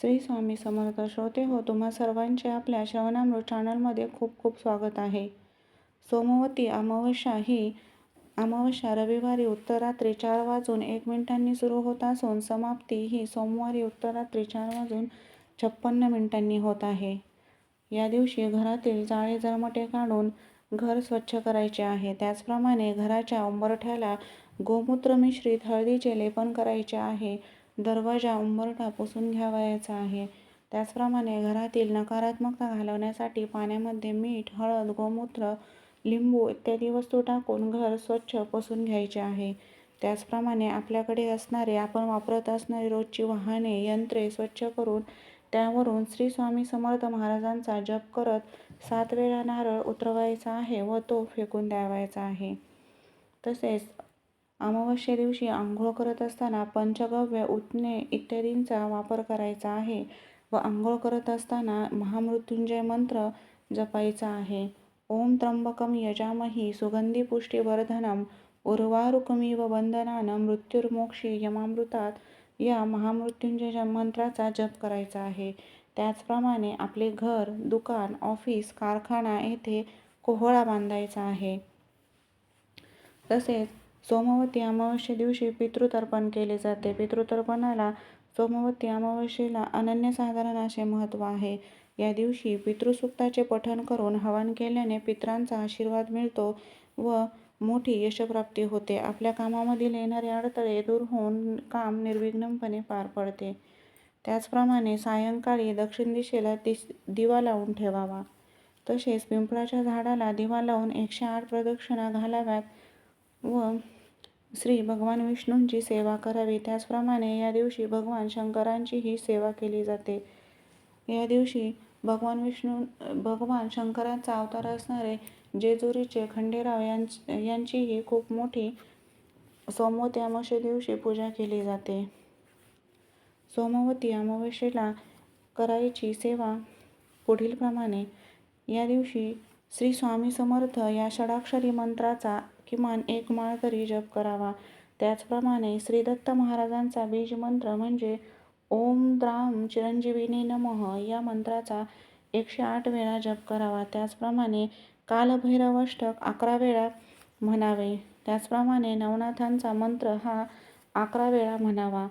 श्री स्वामी समर्थ श्रोते हो तुम्हा सर्वांचे आपल्या श्रवणामृत चॅनलमध्ये खूप खूप स्वागत आहे. सोमवती अमावस्या ही अमावस्या रविवारी उत्तरात्री चार वाजून एक मिनिटांनी सुरू होत असून समाप्ती ही सोमवारी उत्तरात्री चार वाजून छप्पन्न मिनिटांनी होत आहे. या दिवशी घरातील जाळे जरमटे काढून घर स्वच्छ करायचे आहे. त्याचप्रमाणे घराच्या उंबरठ्याला गोमूत्र मिश्रित हळदीचे लेपन करायचे आहे. दरवाजा उंबरठा पुसून घ्यावयाचा आहे. त्याचप्रमाणे घरातील नकारात्मकता घालवण्यासाठी पाण्यामध्ये मीठ हळद गोमूत्र लिंबू इत्यादी वस्तू टाकून घर स्वच्छ पुसून घ्यायचे आहे. त्याचप्रमाणे आपल्याकडे असणारे आपण वापरत असणारी रोजची वाहने यंत्रे स्वच्छ करून त्यावरून श्री स्वामी समर्थ महाराजांचा जप करत सात वेळा नारळ उतरवायचा आहे व तो फेकून द्यावायचा आहे. तसेच अमावस्ये दिवशी आंघोळ करत असताना पंचगव्य उतणे इत्यादींचा वापर करायचा आहे व आंघोळ करत असताना महामृत्युंजय मंत्र जपायचा आहे. ओम त्र्यंबकम यजामही सुगंधी पुष्टीवर्धनम उर्वारुकमिव वंदनानं मृत्युर्मोक्षी यमामृतात या महामृत्युंजय मंत्राचा जप करायचा आहे. त्याचप्रमाणे आपले घर दुकान ऑफिस कारखाना येथे कोहळा बांधायचा आहे. तसेच सोमवती अमावस्ये दिवशी पितृतर्पण केले जाते. पितृतर्पणाला सोमवती अमावस्येला अनन्यसाधारण असे महत्त्व आहे. या दिवशी पितृसूक्ताचे पठण करून हवन केल्याने पितरांचा आशीर्वाद मिळतो व मोठी यशप्राप्ती होते. आपल्या कामामधील येणारे अडथळे दूर होऊन काम निर्विघ्नपणे पार पडते. त्याचप्रमाणे सायंकाळी दक्षिण दिशेला दिस दिवा लावून ठेवावा. तसेच पिंपळाच्या झाडाला दिवा लावून एकशे आठ प्रदक्षिणा घालाव्यात. व श्री भगवान विष्णूंची सेवा करावी. त्याचप्रमाणे या दिवशी भगवान शंकरांचीही सेवा केली जाते. या दिवशी भगवान विष्णू भगवान शंकरांचा अवतार असणारे जेजुरीचे खंडेराव यांच यांचीही खूप मोठी सोमवती अमावस्ये दिवशी पूजा केली जाते. सोमवती अमावस्येला करायची सेवा पुढीलप्रमाणे या दिवशी श्री स्वामी समर्थ या षडाक्षरी मंत्राचा किमान एक माळ तरी जप करावा. त्याचप्रमाणे श्रीदत्त महाराजांचा बीज मंत्र म्हणजे ओम द्राम चिरंजीविनी नमः या मंत्राचा एकशे आठ वेळा जप करावा. त्याचप्रमाणे कालभैरवष्टक अकरा वेळा म्हणावे. त्याचप्रमाणे नवनाथांचा मंत्र हा अकरा वेळा म्हणावा.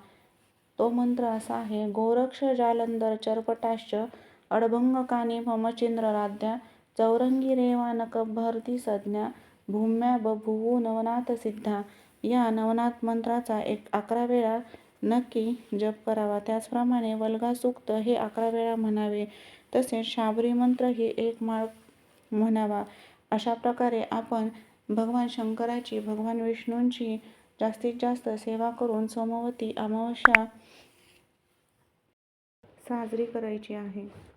तो मंत्र असा आहे गोरक्ष जालंधर चरपटाश्च अडभंग कानी ममचिंद्र राध्या चौरंगी रेवानक भरती संज्ञा भूम्या बभुवू नवनाथ सिद्धा. या नवनाथ मंत्राचा एक अकरा वेळा नक्की जप करावा. त्याचप्रमाणे वल्गा सूक्त हे अकरा वेळा म्हणावे. तसेच शाबरी मंत्र ही एक माळ म्हणावा. अशा प्रकारे आपण भगवान शंकराची भगवान विष्णूंची जास्तीत जास्त सेवा करून सोमवती अमावस्या साजरी करायची आहे.